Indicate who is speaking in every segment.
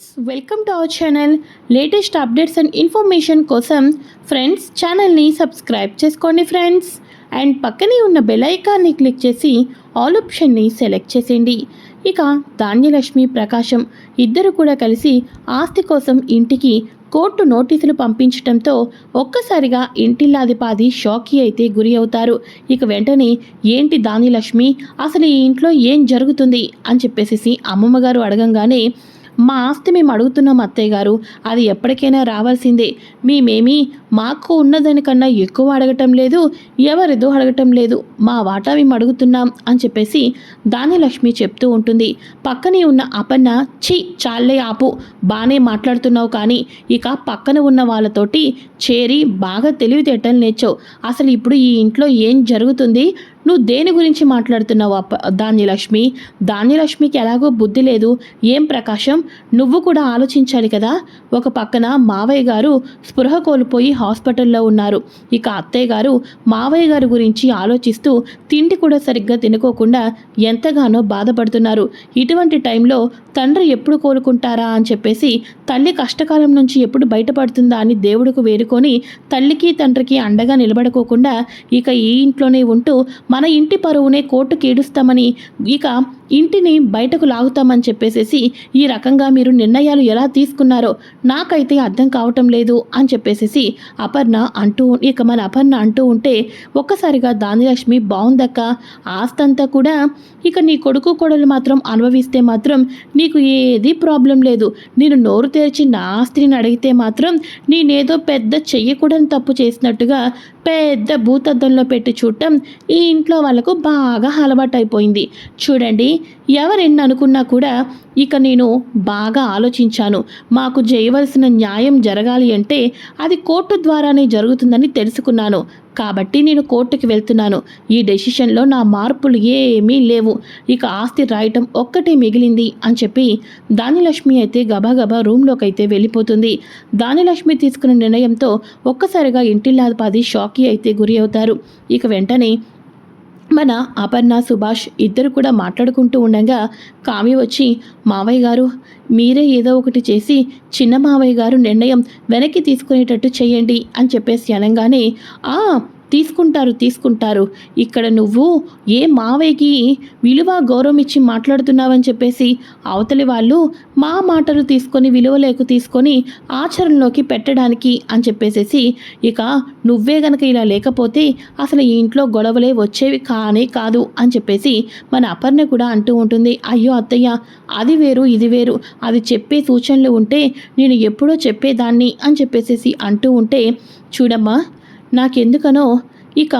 Speaker 1: Friends welcome to our channel. Latest updates and information కోసం friends ఛానల్ని subscribe చేసుకోండి friends. And పక్కనే ఉన్న బెల్ ఐకాన్ని క్లిక్ చేసి ఆల్ ఆప్షన్ని సెలెక్ట్ చేసేయండి. ఇక ధాన్యలక్ష్మి ప్రకాశం ఇద్దరు కూడా కలిసి ఆస్తి కోసం ఇంటికి కోర్టు నోటీసులు పంపించడంతో ఒక్కసారిగా ఇంటిల్లాదిపాది షాకీ అయితే గురి అవుతారు. ఇక వెంటనే ఏంటి దానిలక్ష్మి అసలు ఈ ఇంట్లో ఏం జరుగుతుంది అని చెప్పేసి అమ్మమ్మగారు అడగంగానే మా ఆస్తి మేము అడుగుతున్నాం అత్తయ్య గారు. అది ఎప్పటికైనా రావాల్సిందే. మేమేమీ మాకు ఉన్నదానికన్నా ఎక్కువ అడగటం లేదు ఎవరిదో అడగటం లేదు. మా వాటా మేము అడుగుతున్నాం అని చెప్పేసి దానిలక్ష్మి చెప్తూ ఉంటుంది. పక్కనే ఉన్న అపన్న చి చాలే ఆపు బాగానే మాట్లాడుతున్నావు కానీ ఇక పక్కన ఉన్న వాళ్ళతోటి చేరి బాగా తెలివితేటలు నేర్చావు. అసలు ఇప్పుడు ఈ ఇంట్లో ఏం జరుగుతుంది? నువ్వు దేని గురించి మాట్లాడుతున్నావు అప్ప ధాన్యలక్ష్మి? ధాన్యలక్ష్మికి ఎలాగో బుద్ధి లేదు. ఏం ప్రకాశం? నువ్వు కూడా ఆలోచించాలి కదా. ఒక పక్కన మావయ్య గారు స్పృహ కోల్పోయి హాస్పిటల్లో ఉన్నారు. ఇక అత్తయ్య గారు మావయ్య గారి గురించి ఆలోచిస్తూ తిండి కూడా సరిగ్గా తినుకోకుండా ఎంతగానో బాధపడుతున్నారు. ఇటువంటి టైంలో తండ్రి ఎప్పుడు కోలుకుంటారా అని చెప్పేసి తల్లి కష్టకాలం నుంచి ఎప్పుడు బయటపడుతుందా అని దేవుడికి వేడుకొని తల్లికి తండ్రికి అండగా నిలబడుకోకుండా ఇక ఈ ఇంట్లోనే ఉంటూ మన మన ఇంటి పరువునే కోర్టుకి ఈడుస్తామని ఇక ఇంటిని బయటకు లాగుతామని చెప్పేసేసి ఈ రకంగా మీరు నిర్ణయాలు ఎలా తీసుకున్నారో నాకైతే అర్థం కావటం లేదు అని చెప్పేసేసి అపర్ణ అంటూ ఇక మన అపర్ణ అంటూ ఉంటే ఒక్కసారిగా దానిలక్ష్మి బాగుందక్క ఆస్తంతా కూడా ఇక నీ కొడుకు కొడలు మాత్రం అనుభవిస్తే మాత్రం నీకు ఏది ప్రాబ్లం లేదు. నేను నోరు తెరిచి నా ఆస్తిని అడిగితే మాత్రం నేనేదో పెద్ద చెయ్యకూడని తప్పు చేసినట్టుగా పెద్ద భూతద్దంలో పెట్టి చూడటం ఈ ఇంట్లో వాళ్ళకు బాగా అలవాటైపోయింది. చూడండి ఎవరెన్ని అనుకున్నా కూడా ఇక నేను బాగా ఆలోచించాను. మాకు చేయవలసిన న్యాయం జరగాలి అంటే అది కోర్టు ద్వారానే జరుగుతుందని తెలుసుకున్నాను. కాబట్టి నేను కోర్టుకి వెళ్తున్నాను. ఈ డెసిషన్లో నా మార్పులు ఏమీ లేవు. ఇక ఆస్తి రాయటం ఒక్కటే మిగిలింది అని చెప్పి దానిలక్ష్మి అయితే గబాగబా రూమ్లోకి అయితే వెళ్ళిపోతుంది. దానిలక్ష్మి తీసుకున్న నిర్ణయంతో ఒక్కసారిగా ఇంటిల్లాపాది షాకీ అయితే గురి అవుతారు. ఇక వెంటనే మన అపర్ణ సుభాష్ ఇద్దరు కూడా మాట్లాడుకుంటూ ఉండగా కామి వచ్చి మావయ్య గారు మీరే ఏదో ఒకటి చేసి చిన్న మావయ్య గారు నిర్ణయం వెనక్కి తీసుకునేటట్టు చేయండి అని చెప్పేసి అనగానే ఆ తీసుకుంటారు తీసుకుంటారు. ఇక్కడ నువ్వు ఏ మావయ్యకి విలువ గౌరవం ఇచ్చి మాట్లాడుతున్నావని చెప్పేసి అవతలి వాళ్ళు మా మాటలు తీసుకొని విలువ లేకు తీసుకొని ఆచరణలోకి పెట్టడానికి అని చెప్పేసేసి ఇక నువ్వే గనక ఇలా లేకపోతే అసలు ఈ ఇంట్లో గొడవలే వచ్చేవి కానే కాదు అని చెప్పేసి మన అపర్ణ కూడా అంటూ ఉంటుంది. అయ్యో అత్తయ్య అది వేరు ఇది వేరు. అది చెప్పే సూచనలు ఉంటే నేను ఎప్పుడో చెప్పేదాన్ని అని చెప్పేసేసి అంటూ ఉంటే చూడమ్మా నాకెందుకనో ఇక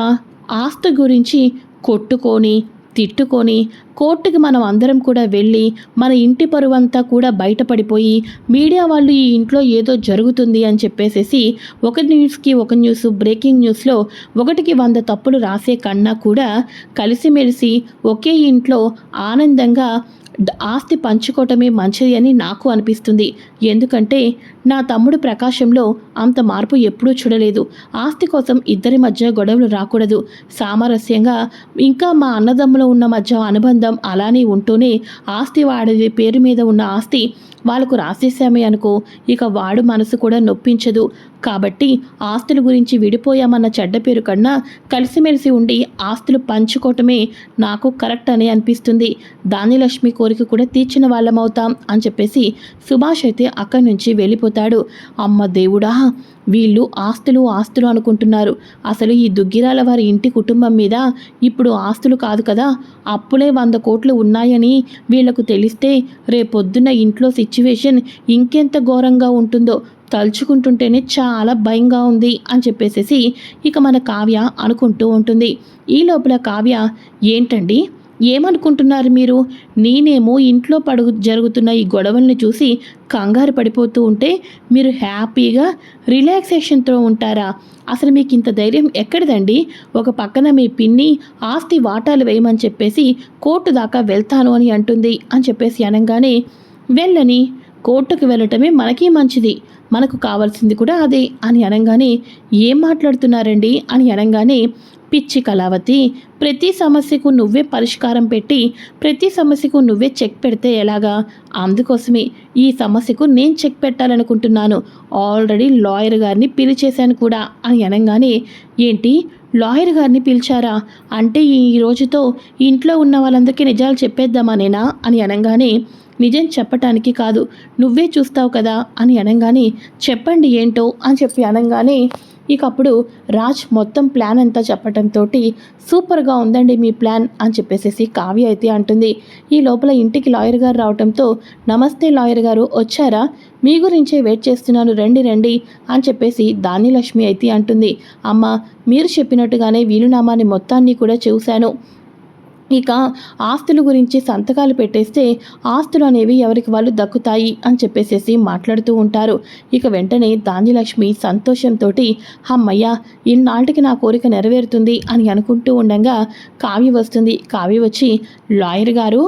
Speaker 1: ఆస్తి గురించి కొట్టుకొని తిట్టుకొని కోర్టుకి మనం అందరం కూడా వెళ్ళి మన ఇంటి పరువంతా కూడా బయటపడిపోయి మీడియా వాళ్ళు ఈ ఇంట్లో ఏదో జరుగుతుంది అని చెప్పేసేసి ఒక న్యూస్కి ఒక న్యూస్ బ్రేకింగ్ న్యూస్లో ఒకటికి వంద తప్పులు రాసే కన్నా కూడా కలిసిమెలిసి ఒకే ఇంట్లో ఆనందంగా ఆస్తి పంచుకోవటమే మంచిది అని నాకు అనిపిస్తుంది. ఎందుకంటే నా తమ్ముడు ప్రకాశంలో అంత మార్పు ఎప్పుడూ చూడలేదు. ఆస్తి కోసం ఇద్దరి మధ్య గొడవలు రాకూడదు. సామరస్యంగా ఇంకా మా అన్నదమ్ముల ఉన్న మధ్య అనుబంధం అలానే ఉంటూనే ఆస్తి వాడి పేరు మీద ఉన్న ఆస్తి వాళ్ళకు రాసేసామే అనుకో ఇక వాడు మనసు కూడా నొప్పించదు. కాబట్టి ఆస్తుల గురించి విడిపోయామన్న చెడ్డ పేరు కన్నా కలిసిమెలిసి ఉండి ఆస్తులు పంచుకోవటమే నాకు కరెక్ట్ అని అనిపిస్తుంది. దానిలక్ష్మి కోరిక కూడా తీర్చిన వాళ్ళమవుతాం అని చెప్పేసి సుభాష్ అయితే అక్కడి నుంచి వెళ్ళిపోతాడు. అమ్మ దేవుడా వీళ్ళు ఆస్తులు ఆస్తులు అనుకుంటున్నారు. అసలు ఈ దుగ్గిరాల వారి ఇంటి కుటుంబం మీద ఇప్పుడు ఆస్తులు కాదు కదా అప్పులే వంద కోట్లు ఉన్నాయని వీళ్ళకు తెలిస్తే రేపొద్దున ఇంట్లో సిచ్యువేషన్ ఇంకెంత ఘోరంగా ఉంటుందో తలుచుకుంటుంటేనే చాలా భయంగా ఉంది అని చెప్పేసేసి ఇక మన కావ్య అనుకుంటూ ఉంటుంది. ఈ లోపల కావ్య ఏంటండి ఏమనుకుంటున్నారు మీరు? నేనేమో ఇంట్లో పడుగు జరుగుతున్న ఈ గొడవల్ని చూసి కంగారు పడిపోతూ ఉంటే మీరు హ్యాపీగా రిలాక్సేషన్తో ఉంటారా? అసలు మీకు ఇంత ధైర్యం ఎక్కడిదండి? ఒక పక్కన మీ పిన్ని ఆస్తి వాటాలు వేయమని చెప్పేసి కోర్టు దాకా వెళ్తాను అని అంటుంది అని చెప్పేసి అనగానే వెళ్ళని కోర్టుకు వెళ్ళటమే మనకి మంచిది. మనకు కావాల్సింది కూడా అదే అని అనగానే ఏం మాట్లాడుతున్నారండి? అని అనగానే పిచ్చి కళావతి ప్రతి సమస్యకు నువ్వే పరిష్కారం పెట్టి ప్రతి సమస్యకు నువ్వే చెక్ పెడితే ఎలాగా? అందుకోసమే ఈ సమస్యకు నేను చెక్ పెట్టాలనుకుంటున్నాను. ఆల్రెడీ లాయర్ గారిని పిలిచేశాను కూడా. అని అనగానే ఏంటి? లాయర్ గారిని పిలిచారా? అంటే ఈ రోజుతో ఇంట్లో ఉన్న వాళ్ళందరికీ నిజాలు చెప్పేద్దామానేనా అని అనగానే నిజం చెప్పటానికి కాదు. నువ్వే చూస్తావు కదా? అని అనగానే చెప్పండి ఏంటో? అని చెప్పి అనగానే ఇక అప్పుడు రాజ్ మొత్తం ప్లాన్ అంతా చెప్పడంతో సూపర్గా ఉందండి మీ ప్లాన్ అని చెప్పేసేసి కావ్య అయితే అంటుంది. ఈ లోపల ఇంటికి లాయర్ గారు రావటంతో నమస్తే లాయర్ గారు వచ్చారా? మీ గురించే వెయిట్ చేస్తున్నాను రండి రండి అని చెప్పేసి దానిలక్ష్మి అయితే అంటుంది. అమ్మ మీరు చెప్పినట్టుగానే వీలునామాని మొత్తాన్ని కూడా చూశాను. ఇక ఆస్తుల గురించి సంతకాలు పెట్టేస్తే ఆస్తులు అనేవి ఎవరికి వాళ్ళు దక్కుతాయి అని చెప్పేసేసి మాట్లాడుతూ ఉంటారు. ఇక వెంటనే దాంజలక్ష్మి సంతోషంతో అమ్మయ్య ఇన్నాళ్ళకి నా కోరిక నెరవేరుతుంది అని అనుకుంటూ ఉండగా కావ్య వస్తుంది. కావ్య వచ్చి లాయర్ గారు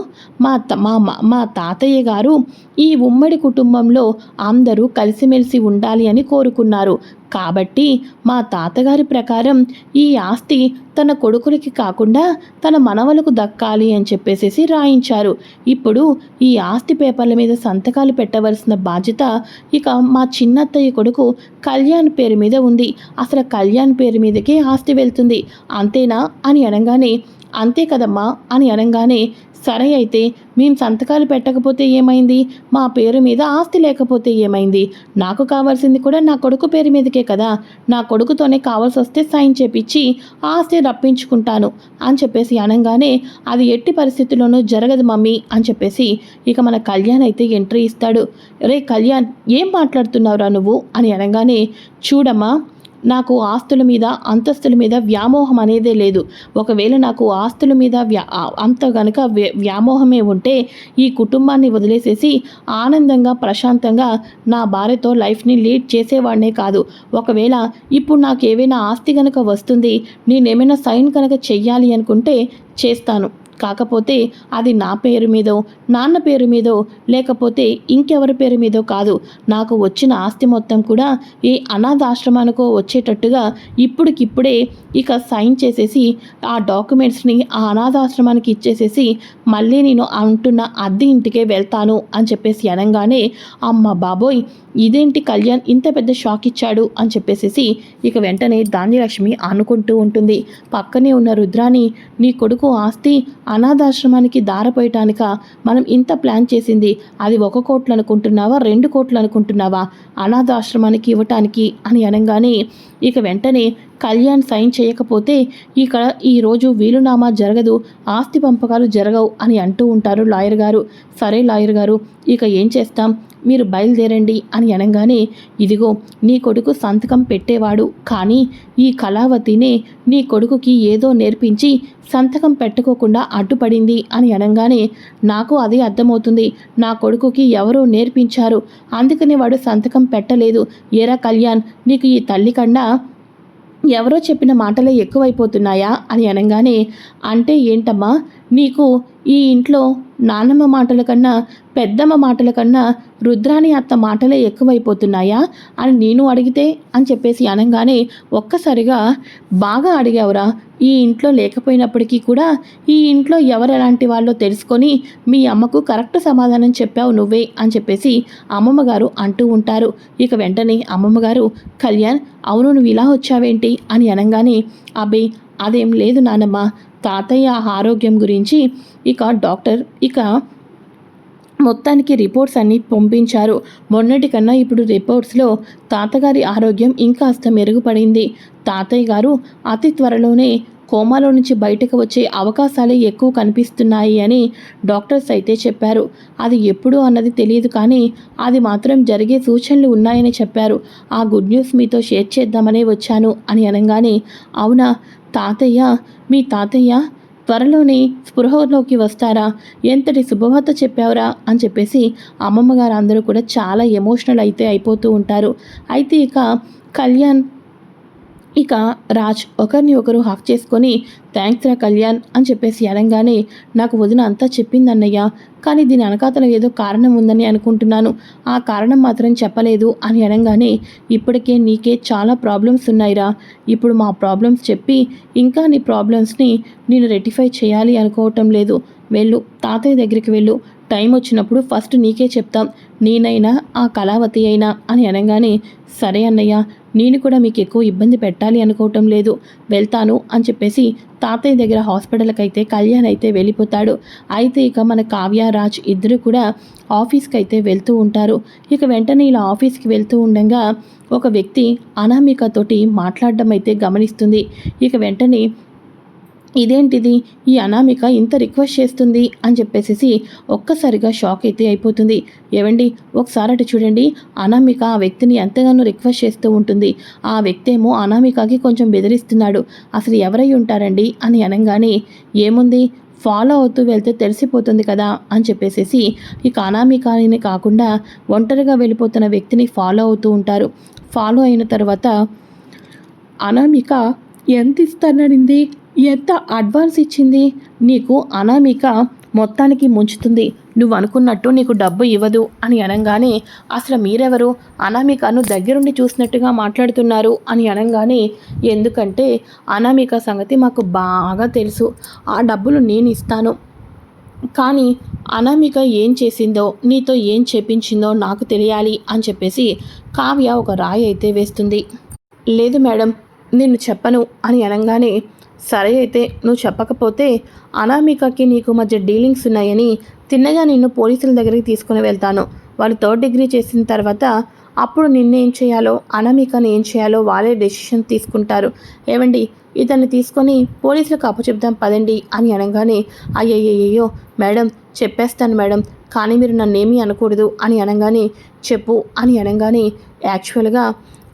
Speaker 1: మా మా మా తాతయ్య గారు ఈ ఉమ్మడి కుటుంబంలో అందరూ కలిసిమెలిసి ఉండాలి అని కోరుకున్నారు. కాబట్టి మా తాతగారి ప్రకారం ఈ ఆస్తి తన కొడుకులకి కాకుండా తన మనవలకు దక్కాలి అని చెప్పేసేసి రాయించారు. ఇప్పుడు ఈ ఆస్తి పేపర్ల మీద సంతకాలు పెట్టవలసిన బాధ్యత ఇక మా చిన్నత్తయ్య కొడుకు కళ్యాణ్ పేరు మీద ఉంది. అసలు కళ్యాణ్ పేరు మీదకే ఆస్తి వెళ్తుంది. అంతేనా అని అనగానే అంతే కదమ్మా అని అనగానే సరే అయితే మేము సంతకాలు పెట్టకపోతే ఏమైంది? మా పేరు మీద ఆస్తి లేకపోతే ఏమైంది? నాకు కావాల్సింది కూడా నా కొడుకు పేరు మీదకే కదా? నా కొడుకుతోనే కావాల్సి వస్తే సైన్ చేపించి ఆస్తి రప్పించుకుంటాను అని చెప్పేసి అనగానే అది ఎట్టి పరిస్థితుల్లోనూ జరగదు మమ్మీ అని చెప్పేసి ఇక మన కళ్యాణ్ అయితే ఎంట్రీ ఇస్తాడు. రే కళ్యాణ్ ఏం మాట్లాడుతున్నావురా నువ్వు? అని అనగానే చూడమ్మా నాకు ఆస్తుల మీద అంతస్తుల మీద వ్యామోహం అనేదే లేదు. ఒకవేళ నాకు ఆస్తుల మీద వ్యా అంత గనుక వ్యామోహమే ఉంటే ఈ కుటుంబాన్ని వదిలేసేసి ఆనందంగా ప్రశాంతంగా నా భార్యతో లైఫ్ని లీడ్ చేసేవాడినే కాదు. ఒకవేళ ఇప్పుడు నాకు ఏవైనా ఆస్తి కనుక వస్తుంది నేనేమైనా సైన్ కనుక చెయ్యాలి అనుకుంటే చేస్తాను. కాకపోతే అది నా పేరు మీదో నాన్న పేరు మీదో లేకపోతే ఇంకెవరి పేరు మీదో కాదు. నాకు వచ్చిన ఆస్తి మొత్తం కూడా ఏ అనాథాశ్రమానికో వచ్చేటట్టుగా ఇప్పటికిప్పుడే ఇక సైన్ చేసేసి ఆ డాక్యుమెంట్స్ని ఆ అనాథాశ్రమానికి ఇచ్చేసేసి మళ్ళీ నేను అంటున్న అద్దె ఇంటికే వెళ్తాను అని చెప్పేసి అనగానే అమ్మ బాబోయ్ ఇదేంటి కళ్యాణ్ ఇంత పెద్ద షాక్ ఇచ్చాడు? అని చెప్పేసేసి ఇక వెంటనే ధాన్యలక్ష్మి అనుకుంటూ ఉంటుంది. పక్కనే ఉన్న రుద్రాని నీ కొడుకు ఆస్తి అనాథాశ్రమానికి దారపోయటానిక? మనం ఇంత ప్లాన్ చేసింది. అది ఒక కోట్లు అనుకుంటున్నావా రెండు కోట్లు అనుకుంటున్నావా అనాథాశ్రమానికి ఇవ్వటానికి అని అనగానే ఇక వెంటనే కళ్యాణ్ సైన్ చేయకపోతే ఇక్కడ ఈరోజు వీలునామా జరగదు ఆస్తి పంపకాలు జరగవు అని అంటూ ఉంటారు లాయర్ గారు. సరే లాయర్ గారు ఇక ఏం చేస్తాం? మీరు బయలుదేరండి అని అనగానే ఇదిగో నీ కొడుకు సంతకం పెట్టేవాడు కానీ ఈ కళావతినే నీ కొడుకుకి ఏదో నేర్పించి సంతకం పెట్టుకోకుండా అడ్డుపడింది అని అనగానే నాకు అది అర్థమవుతుంది. నా కొడుకుకి ఎవరో నేర్పించారు. అందుకని వాడు సంతకం పెట్టలేదు. ఏరా కళ్యాణ్ నీకు ఈ తల్లి కన్నా ఎవరో చెప్పిన మాటలే ఎక్కువైపోతున్నాయా? అని అనగానే అంటే ఏంటమ్మా నీకు ఈ ఇంట్లో నానమ్మ మాటల కన్నా పెద్దమ్మ మాటల కన్నా రుద్రాని అత్త మాటలే ఎక్కువైపోతున్నాయా అని నేను అడిగితే అని చెప్పేసి అనగానే ఒక్కసారిగా బాగా అడిగావురా ఈ ఇంట్లో లేకపోయినప్పటికీ కూడా ఈ ఇంట్లో ఎవరు ఎలాంటి వాళ్ళో తెలుసుకొని మీ అమ్మకు కరెక్ట్ సమాధానం చెప్పావు నువ్వే అని చెప్పేసి అమ్మమ్మ గారు అంటూ ఉంటారు. ఇక వెంటనే అమ్మమ్మ గారు కళ్యాణ్ అవును నువ్వు ఇలా వచ్చావేంటి? అని అనగానే అబ్బే అదేం లేదు నానమ్మ తాతయ్య ఆరోగ్యం గురించి ఇక డాక్టర్ ఇక మొత్తానికి రిపోర్ట్స్ అన్నీ పంపించారు. మొన్నటికన్నా ఇప్పుడు రిపోర్ట్స్లో తాతగారి ఆరోగ్యం ఇంకాస్త మెరుగుపడింది. తాతయ్య గారు అతి త్వరలోనే కోమాలో నుంచి బయటకు వచ్చే అవకాశాలే ఎక్కువ కనిపిస్తున్నాయి అని డాక్టర్స్ అయితే చెప్పారు. అది ఎప్పుడు అన్నది తెలియదు కానీ అది మాత్రం జరిగే సూచనలు ఉన్నాయని చెప్పారు. ఆ గుడ్ న్యూస్ మీతో షేర్ చేద్దామనే వచ్చాను అని అనగానే అవునా? తాతయ్య మీ తాతయ్య త్వరలోనే స్పృహలోకి వస్తారా? ఎంతటి శుభవార్త చెప్పావురా? అని చెప్పేసి అమ్మమ్మ గారు అందరూ కూడా చాలా ఎమోషనల్ అయితే అయిపోతూ ఉంటారు. అయితే ఇక కళ్యాణ్ ఇక రాజ్ ఒకరిని ఒకరు హాక్ చేసుకొని థ్యాంక్స్ రా కళ్యాణ్ అని చెప్పేసి అనగానే నాకు వదిన అంతా చెప్పిందన్నయ్య కానీ దీని అనకాతలో ఏదో కారణం ఉందని అనుకుంటున్నాను. ఆ కారణం మాత్రం చెప్పలేదు అని అనగానే ఇప్పటికే నీకే చాలా ప్రాబ్లమ్స్ ఉన్నాయిరా. ఇప్పుడు మా ప్రాబ్లమ్స్ చెప్పి ఇంకా నీ ప్రాబ్లమ్స్ని నేను రెటిఫై చేయాలి అనుకోవటం లేదు. వెళ్ళు తాతయ్య దగ్గరికి వెళ్ళు. టైం వచ్చినప్పుడు ఫస్ట్ నీకే చెప్తాం. నేనైనా ఆ కళావతి అయినా అని అనగానే సరే అన్నయ్య నేను కూడా మీకు ఎక్కువ ఇబ్బంది పెట్టాలి అనుకోవటం లేదు. వెళ్తాను అని చెప్పేసి తాతయ్య దగ్గర హాస్పిటల్కి అయితే కళ్యాణ్ అయితే వెళ్ళిపోతాడు. అయితే ఇక మన కావ్య రాజ్ ఇద్దరు కూడా ఆఫీస్కి అయితే వెళ్తూ ఉంటారు. ఇక వెంటనే ఇలా ఆఫీస్కి వెళ్తూ ఉండగా ఒక వ్యక్తి అనామికతోటి మాట్లాడడం అయితే గమనిస్తుంది. ఇక వెంటనే ఇదేంటిది? ఈ అనామిక ఇంత రిక్వెస్ట్ చేస్తుంది అని చెప్పేసి ఒక్కసారిగా షాక్ అయితే అయిపోతుంది. ఏవండి? ఒకసారి అటు చూడండి. అనామిక ఆ వ్యక్తిని ఎంతగానో రిక్వెస్ట్ చేస్తూ ఉంటుంది. ఆ వ్యక్తి ఏమో అనామికకి కొంచెం బెదిరిస్తున్నాడు. అసలు ఎవరై ఉంటారండి? అని అనగానే ఏముంది? ఫాలో అవుతూ వెళ్తే తెలిసిపోతుంది కదా? అని చెప్పేసేసి ఇక అనామికని కాకుండా ఒంటరిగా వెళ్ళిపోతున్న వ్యక్తిని ఫాలో అవుతూ ఉంటారు. ఫాలో అయిన తర్వాత అనామిక ఎంత ఇస్తానడింది ఎంత అడ్వాన్స్ ఇచ్చింది? నీకు అనామిక మొత్తానికి ముంచుతుంది. నువ్వు అనుకున్నట్టు నీకు డబ్బు ఇవ్వదు అని అనగానే అసలు మీరెవరు? అనామికను దగ్గరుండి చూసినట్టుగా మాట్లాడుతున్నారు అని అనగానే ఎందుకంటే అనామిక సంగతి మాకు బాగా తెలుసు. ఆ డబ్బులు నేను ఇస్తాను కానీ అనామిక ఏం చేసిందో నీతో ఏం చెప్పించిందో నాకు తెలియాలి అని చెప్పేసి కావ్య ఒక రాయి అయితే వేస్తుంది. లేదు మేడం నేను చెప్పను అని అనగానే సరే అయితే నువ్వు చెప్పకపోతే అనామికకి నీకు మధ్య డీలింగ్స్ ఉన్నాయని తిన్నగా నిన్ను పోలీసుల దగ్గరికి తీసుకుని వెళ్తాను. వాళ్ళు థర్డ్ డిగ్రీ చేసిన తర్వాత అప్పుడు నిన్నేం చేయాలో అనామికని ఏం చేయాలో వాళ్ళే డెసిషన్ తీసుకుంటారు. ఏమండి ఇతన్ని తీసుకొని పోలీసులకు అప్పచెప్దాం పదండి అని అనగానే అయ్యయ్యయ్యో మేడం చెప్పేస్తాను మేడం కానీ మీరు నన్నేమీ అనకూడదు అని అనగానే చెప్పు అని అనగానే యాక్చువల్గా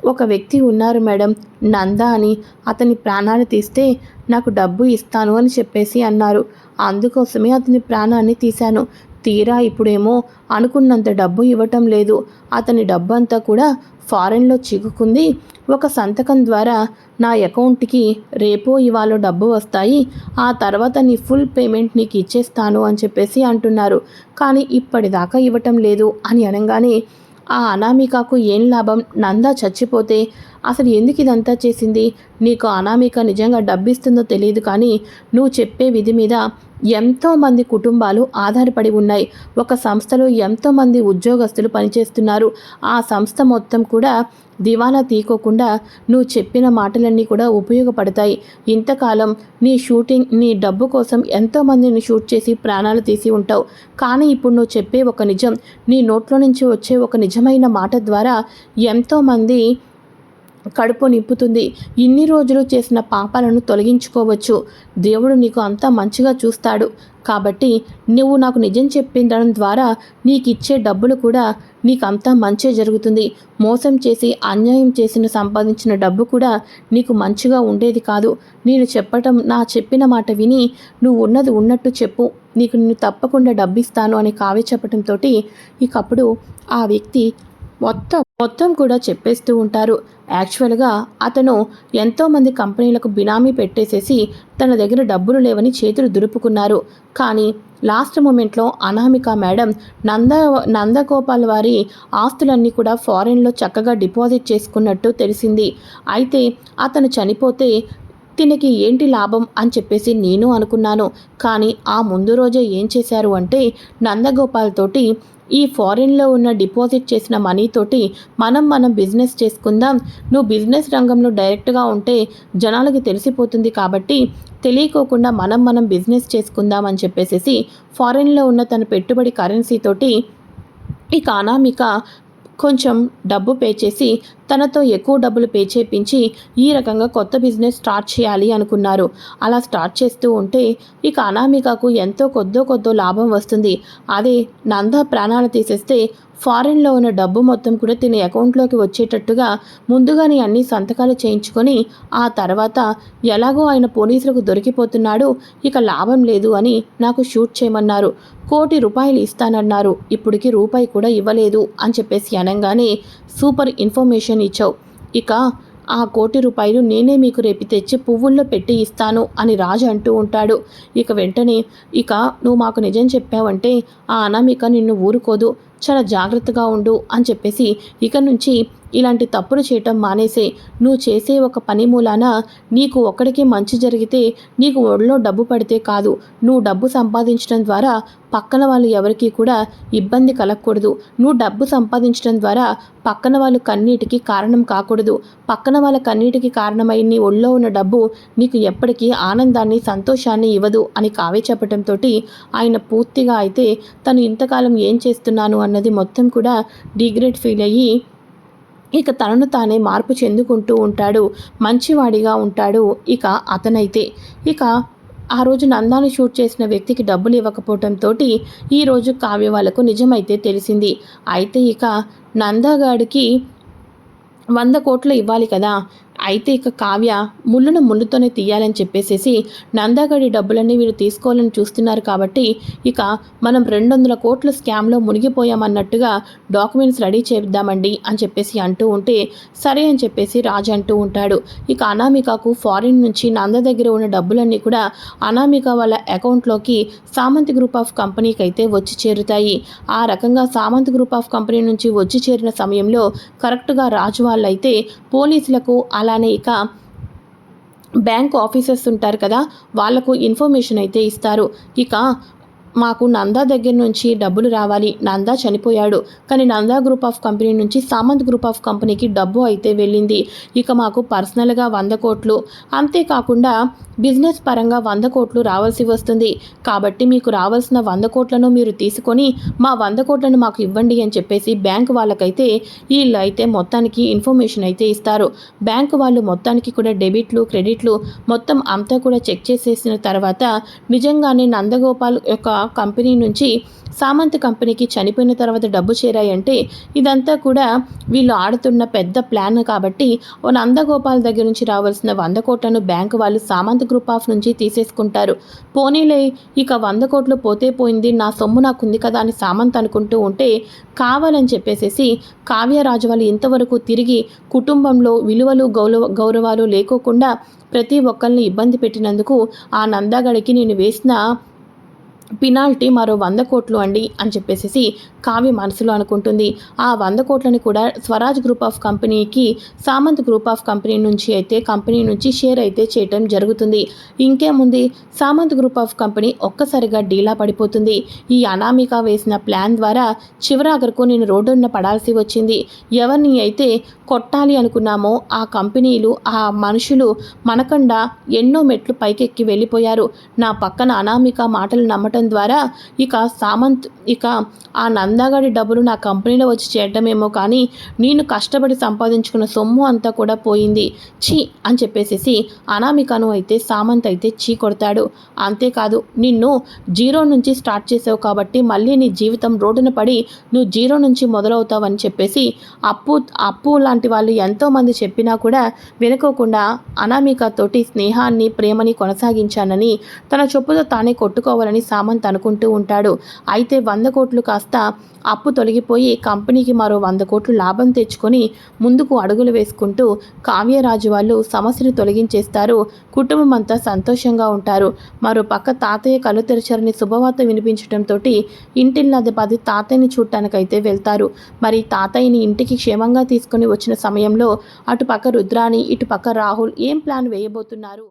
Speaker 1: ఒక వ్యక్తి ఉన్నారు మేడం నంద అని. అతని ప్రాణాలు తీస్తే నాకు డబ్బు ఇస్తాను అని చెప్పేసి అన్నారు. అందుకోసమే అతని ప్రాణాన్ని తీశాను. తీరా ఇప్పుడేమో అనుకున్నంత డబ్బు ఇవ్వటం లేదు. అతని డబ్బు అంతా కూడా ఫారెన్లో చిక్కుకుంది. ఒక సంతకం ద్వారా నా అకౌంట్కి రేపో ఇవాళ డబ్బు వస్తాయి. ఆ తర్వాత నీ ఫుల్ పేమెంట్ నీకు ఇచ్చేస్తాను అని చెప్పేసి అంటున్నారు. కానీ ఇప్పటిదాకా ఇవ్వటం లేదు అని అనగానే ఆ అనామికకు ఏం లాభం? నందా చచ్చిపోతే అసలు ఎందుకు ఇదంతా చేసింది? నీకు అనామిక నిజంగా డబ్బిస్తుందో తెలియదు కానీ నువ్వు చెప్పే విధి మీద ఎంతోమంది కుటుంబాలు ఆధారపడి ఉన్నాయి. ఒక సంస్థలో ఎంతోమంది ఉద్యోగస్తులు పనిచేస్తున్నారు. ఆ సంస్థ మొత్తం కూడా దివాలా తీకోకుండా నువ్వు చెప్పిన మాటలన్నీ కూడా ఉపయోగపడతాయి. ఇంతకాలం నీ షూటింగ్ నీ డబ్బు కోసం ఎంతోమందిని షూట్ చేసి ప్రాణాలు తీసి ఉంటావు. కానీ ఇప్పుడు నువ్వు చెప్పే ఒక నిజం నీ నోట్లో నుంచి వచ్చే ఒక నిజమైన మాట ద్వారా ఎంతోమంది కడుపు నింపుతుంది. ఇన్ని రోజులు చేసిన పాపాలను తొలగించుకోవచ్చు. దేవుడు నీకు అంతా మంచిగా చూస్తాడు. కాబట్టి నువ్వు నాకు నిజం చెప్పిండడం ద్వారా నీకు ఇచ్చే డబ్బులు కూడా నీకు అంతా మంచే జరుగుతుంది. మోసం చేసి అన్యాయం చేసిన సంపాదించిన డబ్బు కూడా నీకు మంచిగా ఉండేది కాదు. నేను చెప్పటం నా చెప్పిన మాట విని నువ్వు ఉన్నది ఉన్నట్టు చెప్పు. నీకు నేను తప్పకుండా డబ్బిస్తాను అని కావ్య చెప్పడంతో ఇకప్పుడు ఆ వ్యక్తి మొత్తం మొత్తం కూడా చెప్పేస్తూ ఉంటారు. యాక్చువల్గా అతను ఎంతోమంది కంపెనీలకు బినామీ పెట్టేసేసి తన దగ్గర డబ్బులు లేవని చేతులు దురుపుకున్నారు. కానీ లాస్ట్ మూమెంట్లో అనామిక మేడం నంద నందగోపాల్ వారి ఆస్తులన్నీ కూడా ఫారెన్లో చక్కగా డిపాజిట్ చేసుకున్నట్టు తెలిసింది. అయితే అతను చనిపోతే తినకి ఏంటి లాభం అని చెప్పేసి నేను అనుకున్నాను. కానీ ఆ ముందు రోజే ఏం చేశారు అంటే నందగోపాల్ తోటి ఈ ఫారిన్లో ఉన్న డిపాజిట్ చేసిన మనీతోటి మనం మనం బిజినెస్ చేసుకుందాం. నువ్వు బిజినెస్ రంగంలో డైరెక్ట్గా ఉంటే జనాలకి తెలిసిపోతుంది కాబట్టి తెలియకోకుండా మనం మనం బిజినెస్ చేసుకుందాం అని చెప్పేసి ఫారిన్లో ఉన్న తన పెట్టుబడి కరెన్సీతోటి ఇక అనామిక కొంచెం డబ్బు పే చేసి తనతో ఎక్కువ డబ్బులు పే చేపించి ఈ రకంగా కొత్త బిజినెస్ స్టార్ట్ చేయాలి అనుకున్నారు. అలా స్టార్ట్ చేస్తూ ఉంటే ఇక అనామికకు ఎంతో కొద్దో కొద్దో లాభం వస్తుంది. అదే నంద ప్రాణాలు తీసేస్తే ఫారిన్లో ఉన్న డబ్బు మొత్తం కూడా తినే అకౌంట్లోకి వచ్చేటట్టుగా ముందుగానే అన్ని సంతకాలు చేయించుకొని ఆ తర్వాత ఎలాగో ఆయన పోలీసులకు దొరికిపోతున్నాడు ఇక లాభం లేదు అని నాకు షూట్ చేయమన్నారు. కోటి రూపాయలు ఇస్తానన్నారు. ఇప్పటికి రూపాయి కూడా ఇవ్వలేదు అని చెప్పేసి అనగానే సూపర్ ఇన్ఫర్మేషన్ ఇచ్చావు ఇక ఆ కోటి రూపాయలు నేనే మీకు రేపు తెచ్చి పువ్వుల్లో పెట్టి ఇస్తాను అని రాజు అంటూ ఉంటాడు. ఇక వెంటనే ఇక నువ్వు మాకు నిజం చెప్పావంటే ఆ అనామిక నిన్ను ఊరుకోదు. చాలా జాగ్రత్తగా ఉండు అని చెప్పేసి ఇక నుంచి ఇలాంటి తప్పులు చేయటం మానేసే నువ్వు చేసే ఒక పని మూలాన నీకు ఒక్కడికి మంచి జరిగితే నీకు ఒడిలో డబ్బు పడితే కాదు. నువ్వు డబ్బు సంపాదించడం ద్వారా పక్కన వాళ్ళు ఎవరికీ కూడా ఇబ్బంది కలగకూడదు. నువ్వు డబ్బు సంపాదించడం ద్వారా పక్కన వాళ్ళు కన్నీటికి కారణం కాకూడదు. పక్కన వాళ్ళ కన్నీటికి కారణమై నీ ఒళ్ళో ఉన్న డబ్బు నీకు ఎప్పటికీ ఆనందాన్ని సంతోషాన్ని ఇవ్వదు అని కావే చెప్పడంతో ఆయన పూర్తిగా అయితే తను ఇంతకాలం ఏం చేస్తున్నాను అన్నది మొత్తం కూడా డిగ్రేడ్ ఫీల్ అయ్యి ఇక తనను తానే మార్పు చెందుకుంటూ ఉంటాడు. మంచివాడిగా ఉంటాడు. ఇక అతనైతే. ఇక ఆ రోజు నందాను షూట్ చేసిన వ్యక్తికి డబ్బులు ఇవ్వకపోవటంతో ఈరోజు కావ్య వాళ్ళకు నిజమైతే తెలిసింది. అయితే ఇక నందగాడికి వంద కోట్లు ఇవ్వాలి కదా. అయితే ఇక కావ్య ముళ్ళును ముళ్ళుతోనే తీయాలని చెప్పేసేసి నందాగడి డబ్బులన్నీ వీరు తీసుకోవాలని చూస్తున్నారు కాబట్టి ఇక మనం రెండు వందల కోట్ల స్కామ్లో మునిగిపోయామన్నట్టుగా డాక్యుమెంట్స్ రెడీ చేద్దామండి అని చెప్పేసి అంటూ ఉంటే సరే అని చెప్పేసి రాజు అంటూ ఉంటాడు. ఇక అనామికకు ఫారిన్ నుంచి నంద దగ్గర ఉన్న డబ్బులన్నీ కూడా అనామిక వాళ్ళ అకౌంట్లోకి సామంత్ గ్రూప్ ఆఫ్ కంపెనీకి అయితే వచ్చి చేరుతాయి. ఆ రకంగా సామంత్ గ్రూప్ ఆఫ్ కంపెనీ నుంచి వచ్చి చేరిన సమయంలో కరెక్ట్గా రాజు వాళ్ళైతే పోలీసులకు అలానే ఇక బ్యాంకు ఆఫీసర్స్ ఉంటారు కదా వాళ్ళకు ఇన్ఫర్మేషన్ అయితే ఇస్తారు. ఇక మాకు నందా దగ్గర నుంచి డబ్బులు రావాలి. నందా చనిపోయాడు. కానీ నందా గ్రూప్ ఆఫ్ కంపెనీ నుంచి సామంత్ గ్రూప్ ఆఫ్ కంపెనీకి డబ్బు అయితే వెళ్ళింది. ఇక మాకు పర్సనల్గా వంద కోట్లు. అంతేకాకుండా బిజినెస్ పరంగా వంద కోట్లు రావాల్సి వస్తుంది. కాబట్టి మీకు రావాల్సిన వంద కోట్లను మీరు తీసుకొని మా వంద కోట్లను మాకు ఇవ్వండి అని చెప్పేసి బ్యాంక్ వాళ్ళకైతే వీళ్ళు అయితే మొత్తానికి ఇన్ఫర్మేషన్ అయితే ఇస్తారు. బ్యాంక్ వాళ్ళు మొత్తానికి కూడా డెబిట్లు క్రెడిట్లు మొత్తం అంతా కూడా చెక్ చేసేసిన తర్వాత నిజంగానే నందగోపాల్ యొక్క కంపెనీ నుంచి సామంత్ కంపెనీకి చనిపోయిన తర్వాత డబ్బు చేరాయంటే ఇదంతా కూడా వీళ్ళు ఆడుతున్న పెద్ద ప్లాన్ కాబట్టి ఓ నందగోపాల్ దగ్గర నుంచి రావాల్సిన వంద కోట్లను బ్యాంకు వాళ్ళు సామంత్ గ్రూప్ ఆఫ్ నుంచి తీసేసుకుంటారు. పోనీలే ఇక వంద కోట్లు పోతే పోయింది నా సొమ్ము నాకుంది కదా అని సామంత్ అనుకుంటూ ఉంటే కావాలని చెప్పేసేసి కావ్యరాజు వాళ్ళు ఇంతవరకు తిరిగి కుటుంబంలో విలువలు గౌరవ గౌరవాలు లేకోకుండా ప్రతి ఒక్కరిని ఇబ్బంది పెట్టినందుకు ఆ నందాగడికి నేను వేసిన పినాల్టీ మరో వంద కోట్లు అండి అని చెప్పేసి కావ్య మనసులో అనుకుంటుంది. ఆ వంద కోట్లని కూడా స్వరాజ్ గ్రూప్ ఆఫ్ కంపెనీకి సామంత్ గ్రూప్ ఆఫ్ కంపెనీ నుంచి అయితే కంపెనీ నుంచి షేర్ అయితే చేయటం జరుగుతుంది. ఇంకేముంది? సామంత్ గ్రూప్ ఆఫ్ కంపెనీ ఒక్కసారిగా డీలా పడిపోతుంది. ఈ అనామిక వేసిన ప్లాన్ ద్వారా చివరాగరకు నేను రోడ్డున్న పడాల్సి వచ్చింది. ఎవరిని అయితే కొట్టాలి అనుకున్నామో ఆ కంపెనీలు ఆ మనుషులు మనకండా ఎన్నో మెట్లు పైకెక్కి వెళ్ళిపోయారు. నా పక్కన అనామిక మాటలు నమ్మటం ద్వారా ఇక సామంత్ ఇక ఆ నందాగడి డబ్బులు నా కంపెనీలో వచ్చి చేయటమేమో కానీ నేను కష్టపడి సంపాదించుకున్న సొమ్ము అంతా కూడా పోయింది. చీ అని చెప్పేసేసి అనామికను అయితే సామంత్ అయితే చీ కొడతాడు. అంతేకాదు నిన్ను జీరో నుంచి స్టార్ట్ చేసావు కాబట్టి మళ్ళీ నీ జీవితం రోడ్డున పడి నువ్వు జీరో నుంచి మొదలవుతావని చెప్పేసి అప్పు అప్పు లాంటి వాళ్ళు ఎంతోమంది చెప్పినా కూడా వినుకోకుండా అనామికతోటి స్నేహాన్ని ప్రేమని కొనసాగించానని తన చొప్పుతో తానే కొట్టుకోవాలని సామంత్ అనుకుంటూ ఉంటాడు. అయితే వంద కోట్లు కాస్త అప్పు తొలగిపోయి కంపెనీకి మరో వంద కోట్లు లాభం తెచ్చుకొని ముందుకు అడుగులు వేసుకుంటూ కావ్యరాజు వాళ్ళు సమస్యను తొలగించేస్తారు. కుటుంబం అంతా సంతోషంగా ఉంటారు. మరో పక్క తాతయ్య కళ్ళు తెరిచారని శుభవార్త వినిపించడంతో ఇంటిల్లాది పది తాతయ్యని చూడటానికైతే వెళ్తారు. మరి తాతయ్యని ఇంటికి క్షేమంగా తీసుకొని వచ్చిన సమయంలో అటుపక్క రుద్రాని ఇటుపక్క రాహుల్ ఏం ప్లాన్ వేయబోతున్నారు?